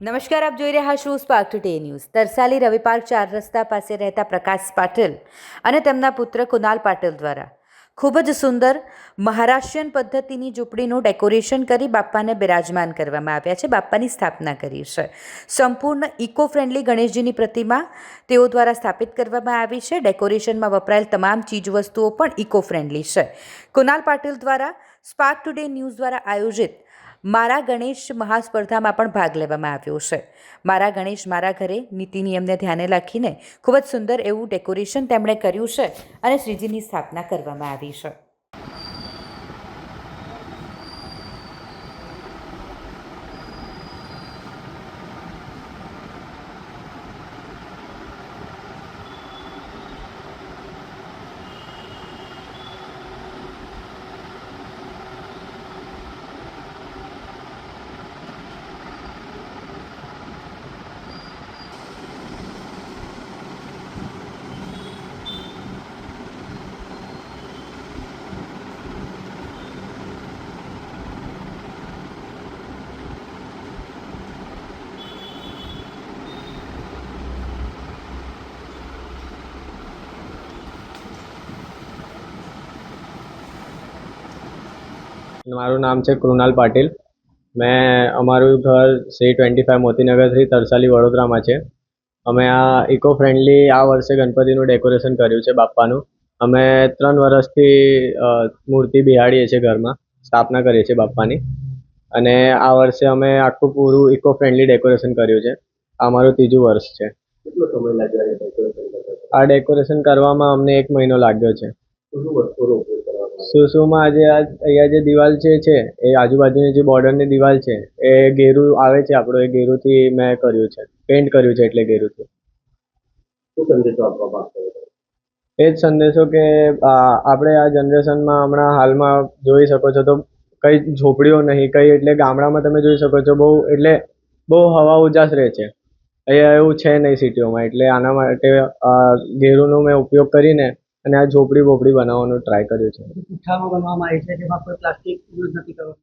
નમસ્કાર, આપ જોઈ રહ્યા છો Spark Today news Tarsali Ravi park ચાર રસ્તા પાસે રહેતા પ્રકાશ પાટીલ અને તેમના પુત્ર કુનાલ પાટીલ દ્વારા. ખૂબ જ સુંદર મહારાષ્ટ્રીયન પદ્ધતિની ઝૂંપડીનું ડેકોરેશન કરી બાપ્પાને બિરાજમાન કરવામાં આવ્યા છે, બાપ્પાની સ્થાપના કરી છે. સંપૂર્ણ ઇકો ફ્રેન્ડલી ગણેશજીની પ્રતિમા તેઓ દ્વારા સ્થાપિત કરવામાં આવી છે. ડેકોરેશનમાં વપરાયેલ તમામ ચીજવસ્તુઓ પણ ઇકો ફ્રેન્ડલી છે. કુનાલ પાટીલ દ્વારા સ્પાર્ક ટુડે ન્યૂઝ દ્વારા આયોજિત મારા ગણેશ મહાસ્પર્ધામાં પણ ભાગ લેવામાં આવ્યો છે. મારા ગણેશ મારા ઘરે નીતિ નિયમને ધ્યાને રાખીને ખૂબ જ સુંદર એવું ડેકોરેશન તેમણે કર્યું છે અને શ્રીજીની સ્થાપના કરવામાં આવી છે. મારું નામ છે કૃણાલ પાટીલ. મેં અમારું ઘર C twenty five Motinagar three Tarsali વડોદરામાં છે. અમે આ ઇકો ફ્રેન્ડલી આ વર્ષે ગણપતિનું ડેકોરેશન કર્યું છે બાપ્પાનું. અમે ત્રણ વર્ષથી મૂર્તિ બિહાડીએ છીએ ઘરમાં સ્થાપના કરીએ છીએ બાપ્પાની. અને આ વર્ષે અમે આખું પૂરું ઇકો ફ્રેન્ડલી ડેકોરેશન કર્યું છે. આ મારું ત્રીજું વર્ષ છે. કેટલો સમય લાગ્યો આ ડેકોરેશન આ ડેકોરેશન કરવામાં અમને એક મહિનો લાગ્યો છે. શુંમાં આજે આ અહીંયા જે દિવાલ છે છે એ આજુબાજુની જે બોર્ડરની દિવાલ છે એ ગેરું આવે છે આપણું એ ગેરુંથી મેં કર્યું છે. પેન્ટ કર્યું છે એટલે ગેરુંથી. શું સંદેશો આપવા માંગતો એ જ સંદેશો કે આપણે આ જનરેશનમાં હમણાં હાલમાં જોઈ શકો છો તો કઈ ઝોપડીઓ નહીં કઈ એટલે ગામડામાં તમે જોઈ શકો છો બહુ એટલે બહુ હવા ઉજાસ રહે છે. અહીંયા એવું છે નહીં સિટીઓમાં એટલે આના માટે ગેરુંનો મેં ઉપયોગ કરીને અને આ ઝોપડી બોપડી બનાવવાનો ટ્રાય કર્યો છે. પૂઠામાં બનવામાં આવી છે જેમાં કોઈ પ્લાસ્ટિક યુઝ નથી કરવાનું?